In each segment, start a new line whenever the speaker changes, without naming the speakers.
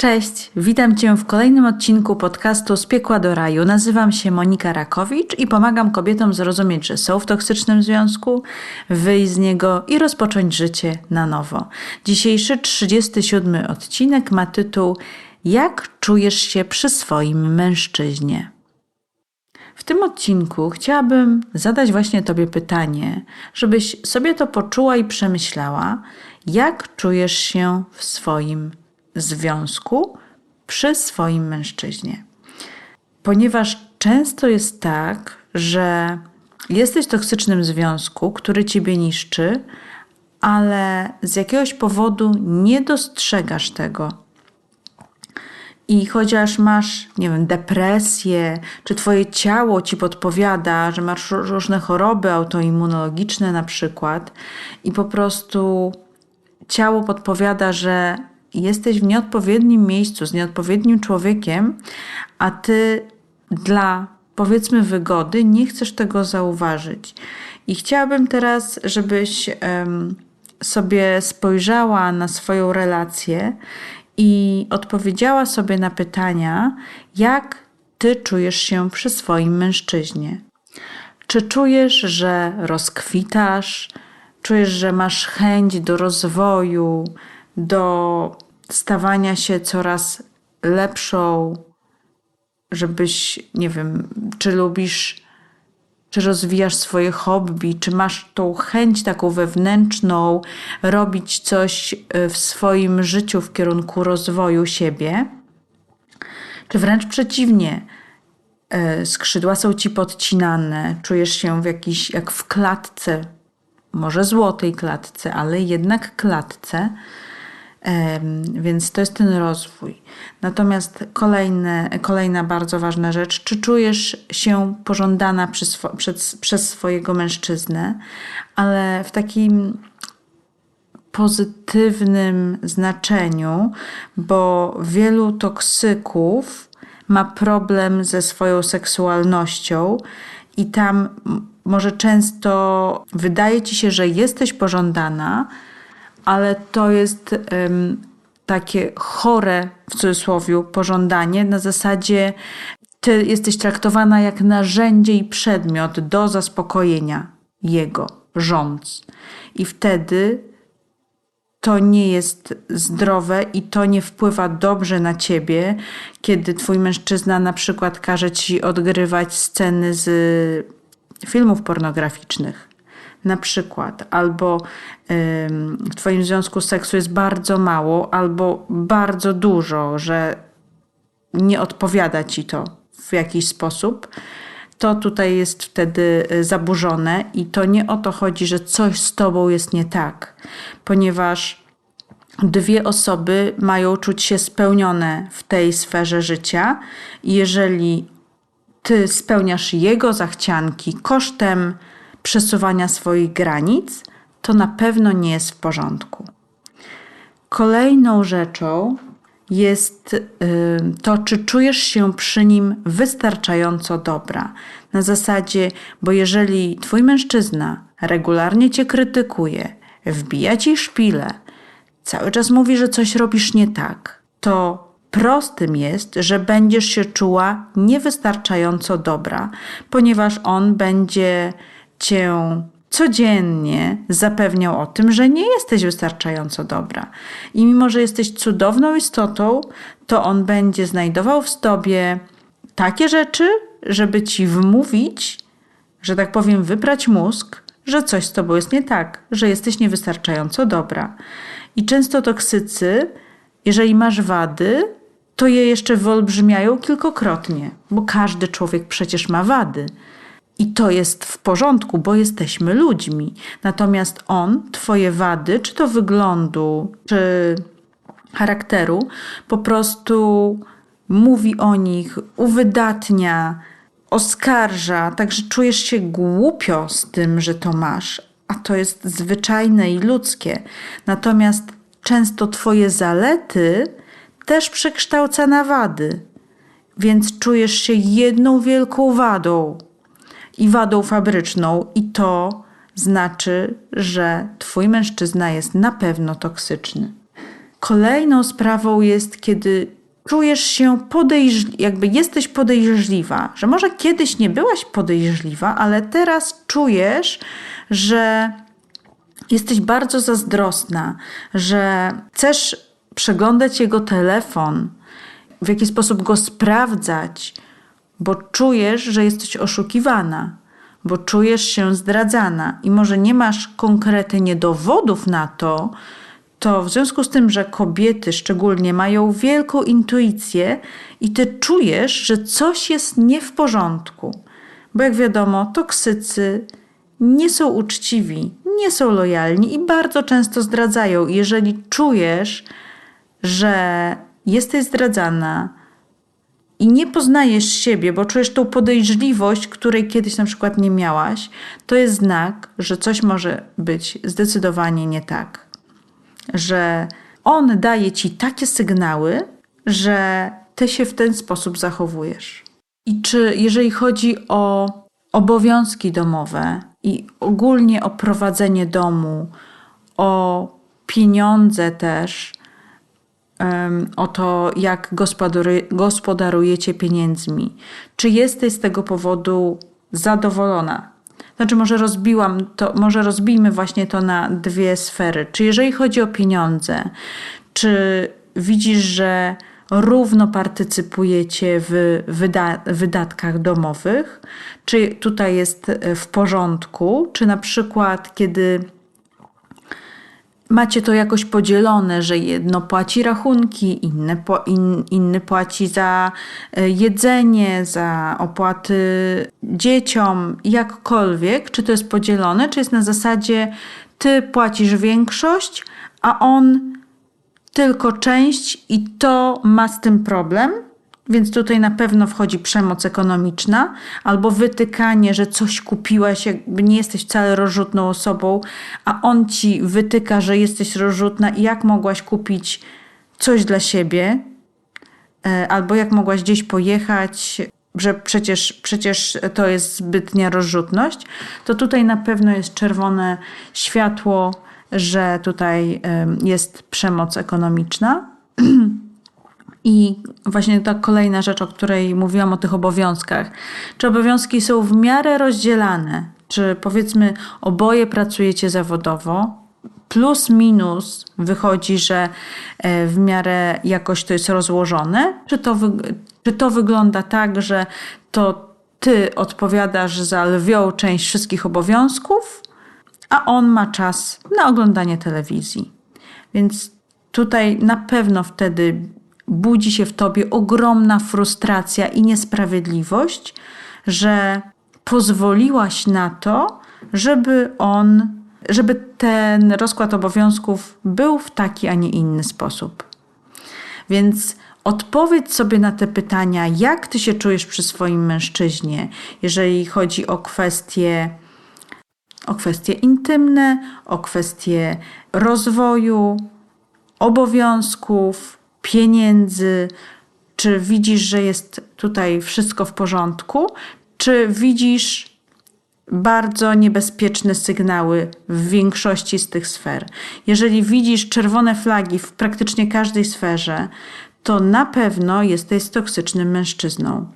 Cześć, witam Cię w kolejnym odcinku podcastu Z piekła do raju. Nazywam się Monika Rakowicz i pomagam kobietom zrozumieć, że są w toksycznym związku, wyjść z niego i rozpocząć życie na nowo. Dzisiejszy 37 odcinek ma tytuł Jak czujesz się przy swoim mężczyźnie? W tym odcinku chciałabym zadać właśnie Tobie pytanie, żebyś sobie to poczuła i przemyślała, jak czujesz się w swoim związku przy swoim mężczyźnie. Ponieważ często jest tak, że jesteś w toksycznym związku, który ciebie niszczy, ale z jakiegoś powodu nie dostrzegasz tego. I chociaż masz, nie wiem, depresję, czy twoje ciało ci podpowiada, że masz różne choroby autoimmunologiczne na przykład, i po prostu ciało podpowiada, że jesteś w nieodpowiednim miejscu z nieodpowiednim człowiekiem, a ty dla powiedzmy wygody nie chcesz tego zauważyć. I chciałabym teraz, żebyś um, sobie spojrzała na swoją relację i odpowiedziała sobie na pytania, jak ty czujesz się przy swoim mężczyźnie. Czy czujesz, że rozkwitasz? Czujesz, że masz chęć do rozwoju, do stawania się coraz lepszą, żebyś, nie wiem, czy lubisz, czy rozwijasz swoje hobby, czy masz tą chęć taką wewnętrzną robić coś e, w swoim życiu w kierunku rozwoju siebie, czy wręcz przeciwnie, e, skrzydła są ci podcinane, czujesz się w jakiś, jak w klatce, może złotej klatce, ale jednak klatce, więc to jest ten rozwój. Natomiast kolejne, kolejna bardzo ważna rzecz, czy czujesz się pożądana przez, przez, przez swojego mężczyznę, ale w takim pozytywnym znaczeniu, bo wielu toksyków ma problem ze swoją seksualnością i tam może często wydaje ci się, że jesteś pożądana, ale to jest um, takie chore w cudzysłowie pożądanie na zasadzie ty jesteś traktowana jak narzędzie i przedmiot do zaspokojenia jego rządz. I wtedy to nie jest zdrowe i to nie wpływa dobrze na ciebie, kiedy twój mężczyzna na przykład każe ci odgrywać sceny z filmów pornograficznych na przykład, albo w Twoim związku seksu jest bardzo mało, albo bardzo dużo, że nie odpowiada Ci to w jakiś sposób, to tutaj jest wtedy y, zaburzone i to nie o to chodzi, że coś z Tobą jest nie tak, ponieważ dwie osoby mają czuć się spełnione w tej sferze życia jeżeli Ty spełniasz jego zachcianki kosztem przesuwania swoich granic, to na pewno nie jest w porządku. Kolejną rzeczą jest y, to, czy czujesz się przy nim wystarczająco dobra. Na zasadzie, bo jeżeli twój mężczyzna regularnie cię krytykuje, wbija ci szpile, cały czas mówi, że coś robisz nie tak, to prostym jest, że będziesz się czuła niewystarczająco dobra, ponieważ on będzie cię codziennie zapewniał o tym, że nie jesteś wystarczająco dobra. I mimo, że jesteś cudowną istotą, to on będzie znajdował w tobie takie rzeczy, żeby ci wmówić, że tak powiem, wyprać mózg, że coś z tobą jest nie tak, że jesteś niewystarczająco dobra. I często toksycy, jeżeli masz wady, to je jeszcze wyolbrzymiają kilkokrotnie, bo każdy człowiek przecież ma wady. I to jest w porządku, bo jesteśmy ludźmi. Natomiast on, twoje wady, czy to wyglądu, czy charakteru, po prostu mówi o nich, uwydatnia, oskarża, także czujesz się głupio z tym, że to masz, a to jest zwyczajne i ludzkie. Natomiast często Twoje zalety też przekształca na wady, więc czujesz się jedną wielką wadą i wadą fabryczną, i to znaczy, że twój mężczyzna jest na pewno toksyczny. Kolejną sprawą jest, kiedy czujesz się podejrzliwa, jakby jesteś podejrzliwa, że może kiedyś nie byłaś podejrzliwa, ale teraz czujesz, że jesteś bardzo zazdrosna, że chcesz przeglądać jego telefon, w jaki sposób go sprawdzać, bo czujesz, że jesteś oszukiwana, bo czujesz się zdradzana i może nie masz konkretnie dowodów na to, to w związku z tym, że kobiety szczególnie mają wielką intuicję i ty czujesz, że coś jest nie w porządku. Bo jak wiadomo, toksycy nie są uczciwi, nie są lojalni i bardzo często zdradzają. Jeżeli czujesz, że jesteś zdradzana i nie poznajesz siebie, bo czujesz tą podejrzliwość, której kiedyś na przykład nie miałaś, to jest znak, że coś może być zdecydowanie nie tak. Że on daje ci takie sygnały, że ty się w ten sposób zachowujesz. I czy jeżeli chodzi o obowiązki domowe i ogólnie o prowadzenie domu, o pieniądze też, o to, jak gospodarujecie pieniędzmi. Czy jesteś z tego powodu zadowolona? Znaczy, może rozbiłam to, może rozbijmy właśnie to na dwie sfery. Czy jeżeli chodzi o pieniądze, czy widzisz, że równo partycypujecie w wyda wydatkach domowych? Czy tutaj jest w porządku? Czy na przykład, kiedy macie to jakoś podzielone, że jedno płaci rachunki, inne in, inny płaci za e, jedzenie, za opłaty dzieciom, jakkolwiek, czy to jest podzielone, czy jest na zasadzie ty płacisz większość, a on tylko część i to ma z tym problem, więc tutaj na pewno wchodzi przemoc ekonomiczna albo wytykanie, że coś kupiłaś, jakby nie jesteś wcale rozrzutną osobą, a on ci wytyka, że jesteś rozrzutna i jak mogłaś kupić coś dla siebie, e, albo jak mogłaś gdzieś pojechać, że przecież, przecież to jest zbytnia rozrzutność, to tutaj na pewno jest czerwone światło, że tutaj jest przemoc ekonomiczna. I właśnie ta kolejna rzecz, o której mówiłam, o tych obowiązkach. Czy obowiązki są w miarę rozdzielane? Czy powiedzmy, oboje pracujecie zawodowo? Plus minus wychodzi, że e, w miarę jakoś to jest rozłożone? Czy to, czy to wygląda tak, że to ty odpowiadasz za lwią część wszystkich obowiązków, a on ma czas na oglądanie telewizji? Więc tutaj na pewno wtedy budzi się w tobie ogromna frustracja i niesprawiedliwość, że pozwoliłaś na to, żeby on, żeby ten rozkład obowiązków był w taki, a nie inny sposób. Więc odpowiedz sobie na te pytania, jak ty się czujesz przy swoim mężczyźnie, jeżeli chodzi o kwestie o kwestie intymne, o kwestie rozwoju, obowiązków, pieniędzy, czy widzisz, że jest tutaj wszystko w porządku, czy widzisz bardzo niebezpieczne sygnały w większości z tych sfer. Jeżeli widzisz czerwone flagi w praktycznie każdej sferze, to na pewno jesteś toksycznym mężczyzną.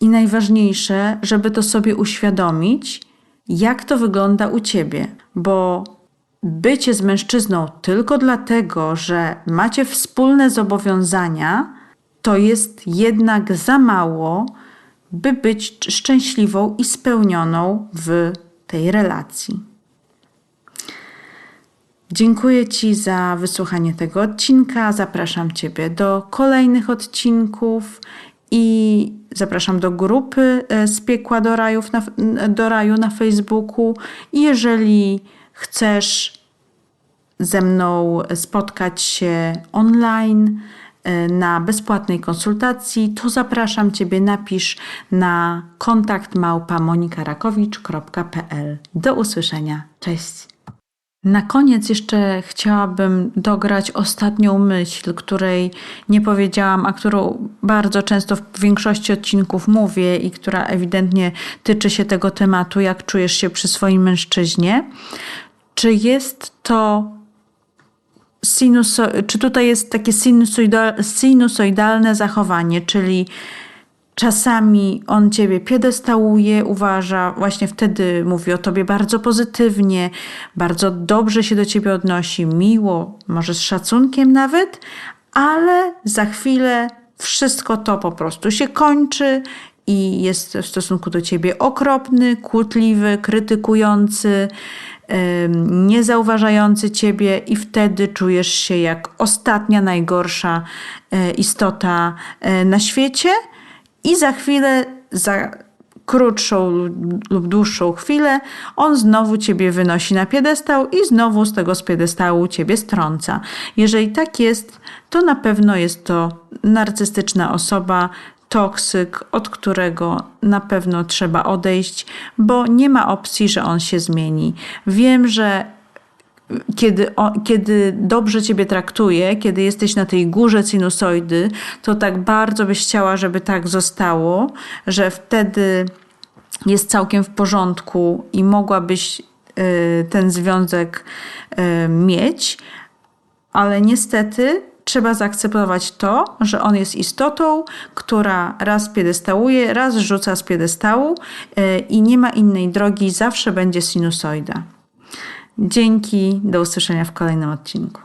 I najważniejsze, żeby to sobie uświadomić, jak to wygląda u ciebie, bo bycie z mężczyzną tylko dlatego, że macie wspólne zobowiązania, to jest jednak za mało, by być szczęśliwą i spełnioną w tej relacji. Dziękuję Ci za wysłuchanie tego odcinka. Zapraszam Ciebie do kolejnych odcinków i zapraszam do grupy e, z piekła do, rajów na, do raju na Facebooku. Jeżeli chcesz ze mną spotkać się online e, na bezpłatnej konsultacji, to zapraszam Ciebie, napisz na kontakt. Do usłyszenia. Cześć. Na koniec jeszcze chciałabym dograć ostatnią myśl, której nie powiedziałam, a którą bardzo często w większości odcinków mówię i która ewidentnie tyczy się tego tematu, jak czujesz się przy swoim mężczyźnie. Czy jest to sinuso, czy tutaj jest takie sinusoidal, sinusoidalne zachowanie, czyli czasami on ciebie piedestałuje, uważa, właśnie wtedy mówi o tobie bardzo pozytywnie, bardzo dobrze się do ciebie odnosi, miło, może z szacunkiem nawet, ale za chwilę wszystko to po prostu się kończy i jest w stosunku do ciebie okropny, kłótliwy, krytykujący, niezauważający ciebie, i wtedy czujesz się jak ostatnia, najgorsza e, istota e, na świecie. I za chwilę, za krótszą lub- dłuższą chwilę, on znowu ciebie wynosi na piedestał i znowu z tego z piedestału ciebie strąca. Jeżeli tak jest, to na pewno jest to narcystyczna osoba, toksyk, od którego na pewno trzeba odejść, bo nie ma opcji, że on się zmieni. Wiem, że kiedy, o, kiedy dobrze ciebie traktuje, kiedy jesteś na tej górze sinusoidy, to tak bardzo byś chciała, żeby tak zostało, że wtedy jest całkiem w porządku i mogłabyś y, ten związek y, mieć, ale niestety trzeba zaakceptować to, że on jest istotą, która raz piedestałuje, raz rzuca z piedestału y, i nie ma innej drogi, zawsze będzie sinusoida. Dzięki, do usłyszenia w kolejnym odcinku.